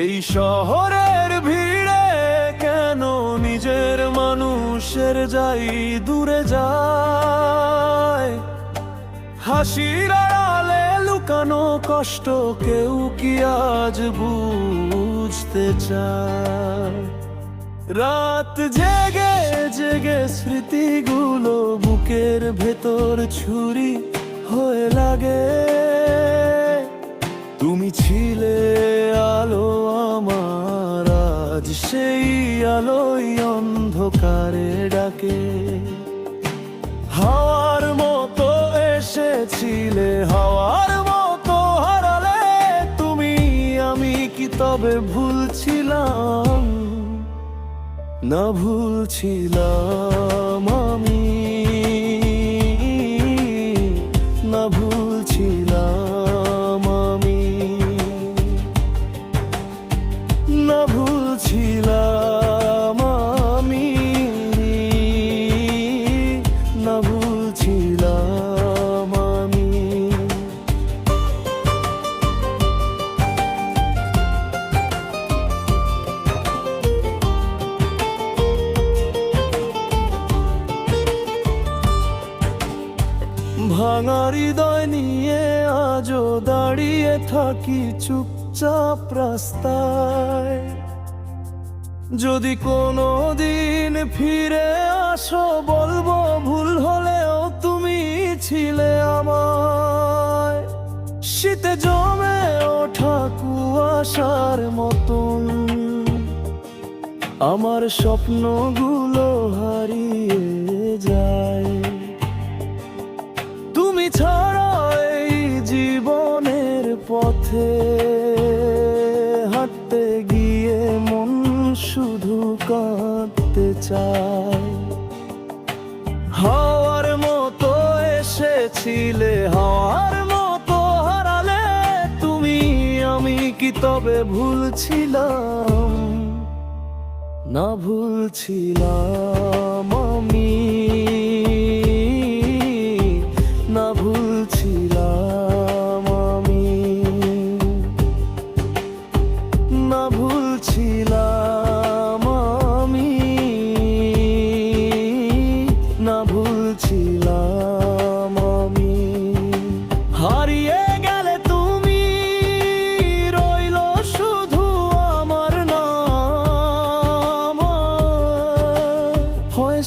এই শহরের ভিড়ে কেন নিজের মানুষের যাই দূরে যায় হাসির আড়ালে লুকানো কষ্ট কেউ কি আজ বুঝতে চায় রাত জেগে জেগে স্মৃতিগুলো বুকের ভেতর ছুরি হয়ে লাগে। তুমি ছিলে আলো আমার, আজ সেই আলোই অন্ধকারে ডাকে। হাওয়ার মতো এসেছিলে, হাওয়ার মতো হারালে তুমি, আমি কি তবে ভুলছিলাম? না ভুলছিলাম আমি। ভাঙা হৃদয় নিয়ে আজও দাঁড়িয়ে থাকি চুপচাপ রাস্তায়। যদি কোনো দিন ফিরে আসো, বলব ভুল হলেও তুমি ছিলে আমায়। শীতে জমে ওঠা কুয়াশার মতন। আমার স্বপ্নগুলো হারিয়ে তুমি ছাড়া জীবনের পথে হাঁটতে গিয়ে মন শুধু কাঁদতে চায়। হাওয়ার মতো এসেছিলে, হাওয়ার মতো হারালে তুমি, আমি কি তবে ভুলছিলাম? না ভুলছিলাম আমি।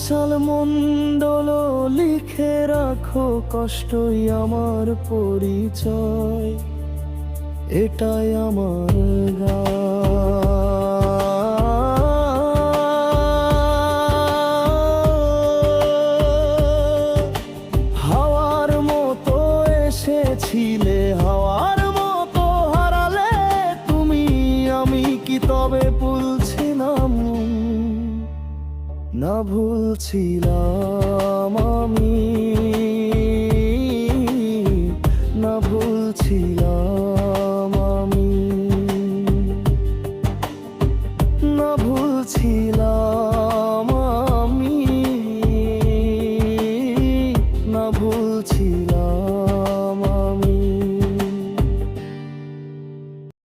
ফয়সাল মন্ডল লিখে রাখো কষ্টই আমার পরিচয়। এটাই আমার হাওয়ার মতো এসেছিলে, হাওয়ার মতো হারালে তুমি, আমি কি তবে না ভুলছিলাম। আমি